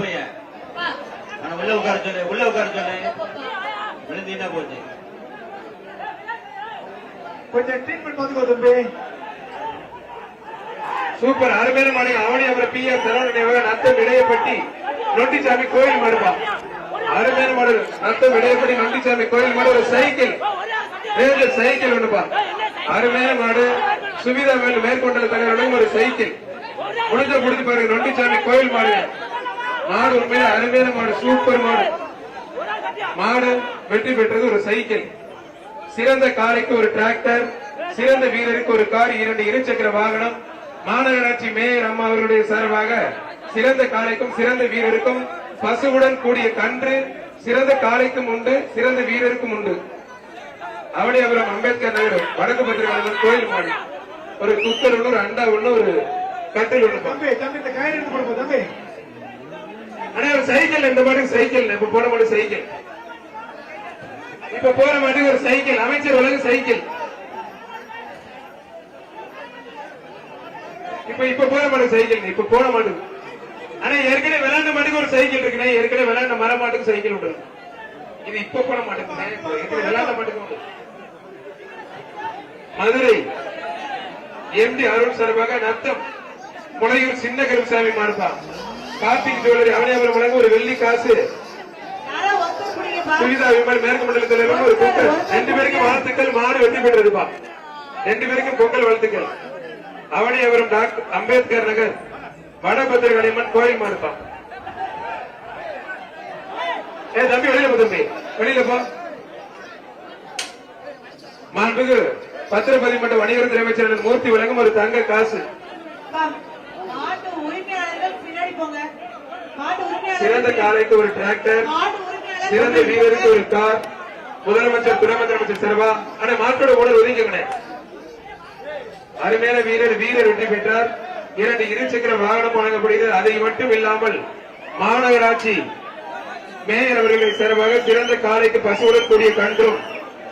பையன்? உள்ள உட்கார சொல்லு உள்ள உட்கார சொல்லு. விழுந்தீங்கன்னா போச்சு? கொஞ்சம் ட்ரீட்மெண்ட் பார்த்துக்கோ தம்பி. சூப்பர். அருமையான மாடு அவனி அவரை பி எஸ் சரவண நினைவாக நத்தம் இடையப்பட்டி நொண்டிச்சாமி கோயில் மாடுப்பா அருமையான மாடல் நத்தம் இடையப்பட்டி நொண்டிச்சாமி கோயில் மாடு ஒரு சைக்கிள். வேறு சைக்கிள் ஒண்ணுப்பா அருமையான மாடு. சுவிதா மேல் மேற்கொண்டல தலைவருடன் ஒரு சைக்கிள். முடிஞ்ச முடிஞ்சு பாருங்க. நொண்டிச்சாமி கோயில் மாடு. மாடு உண்மையில அருமையான மாடு சூப்பர் மாடு. மாடு வெற்றி பெற்றது ஒரு சைக்கிள் சிறந்த காளைக்கு ஒரு டிராக்டர் சிறந்த வீரருக்கு ஒரு கார் இரண்டு இருசக்கர வாகனம். மாநகராட்சி மேயர் அம்மா அவர்களுடைய சார்பாக சிறந்த காளைக்கும் சிறந்த வீரருக்கும் பசுவுடன் கூடிய கன்று சிறந்த காளைக்கும் உண்டு சிறந்த வீரருக்கும் உண்டு. அவனியாபுரம் அம்பேத்கர் நகர் வடக்கு பத்திரிகை கோயில் மாடி. ஒரு குக்கர் ஒண்ணு ஒரு அண்டா ஒண்ணு ஒரு கட்டில் ஒண்ணு தம்பி தம்பி இந்த கயிறு போடுவோம் தம்பி. சைக்கிள் இந்த மாதிரி சைக்கிள் இப்ப போன மாதிரி சைக்கிள். இப்ப போற மாதிரி ஒரு சைக்கிள் அமைச்சர் உலக சைக்கிள். இப்ப இப்ப போற மாதிரி சைக்கிள் இப்ப போன மாட்டு ஆனா ஏற்கனவே விளையாண்ட மாட்டுக்கு ஒரு சைக்கிள் இருக்குண்ணே ஏற்கனவே விளையாண்ட மர மாட்டுக்கு சைக்கிள் உண்டு. இது இப்ப போன மாட்டுக்குண்ணே இப்ப ஏற்கனவே விளையாண்ட மாட்டுக்கு மதுரை எம்டி அருண் சார்பாக நத்தம் முளையூர் சின்ன கருப்பசாமி மாடுப்பா கார்த்திக் ஜுவல்லரி அவனியாபுரம் வழங்க ஒரு வெள்ளி காசு. சுனிதா விமல் மேற்கு மண்டல தலைவர் ஒரு பொங்கல். ரெண்டு பேருக்கும் வாழ்த்துக்கள். மாடு வெற்றி பெற்றதுப்பா. ரெண்டு பேருக்கும் பொங்கல் வாழ்த்துக்கள். அவனியாபுரம் டாக்டர் அம்பேத்கர் நகர் வடபத்திர கடைமன் கோயில் மாடுப்பா. ஏ தம்பி வெளியில போ தம்பி. வெளியில போ. மாண்புக்கு பத்திரப்பதி மன்ற வணிகத்துறை அமைச்சர் மூர்த்தி வழங்கும் ஒரு தங்க காசு. சிறந்த காலைக்கு ஒரு டிராக்டர் சிறந்த வீரருக்கு ஒரு கார் முதலமைச்சர் துணை முதலமைச்சர் செல்வா ஆனா மாற்றோட ஓனர் ஒதுங்கிக்கணே அருமையான வீரர் வீரர் வெற்றி பெற்றார். இரண்டு இருசக்கர வாகனம் வழங்கப்படுகிறது. அதை மட்டும் இல்லாமல் மாநகராட்சி மேயர் அவர்களை சார்பாக சிறந்த காலைக்கு பசுவுடன் கூடிய கன்றும்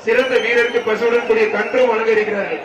சிறந்த வீரருக்கு பசுவுடன் கூடிய கன்றும் வழங்க இருக்கிறார்கள்.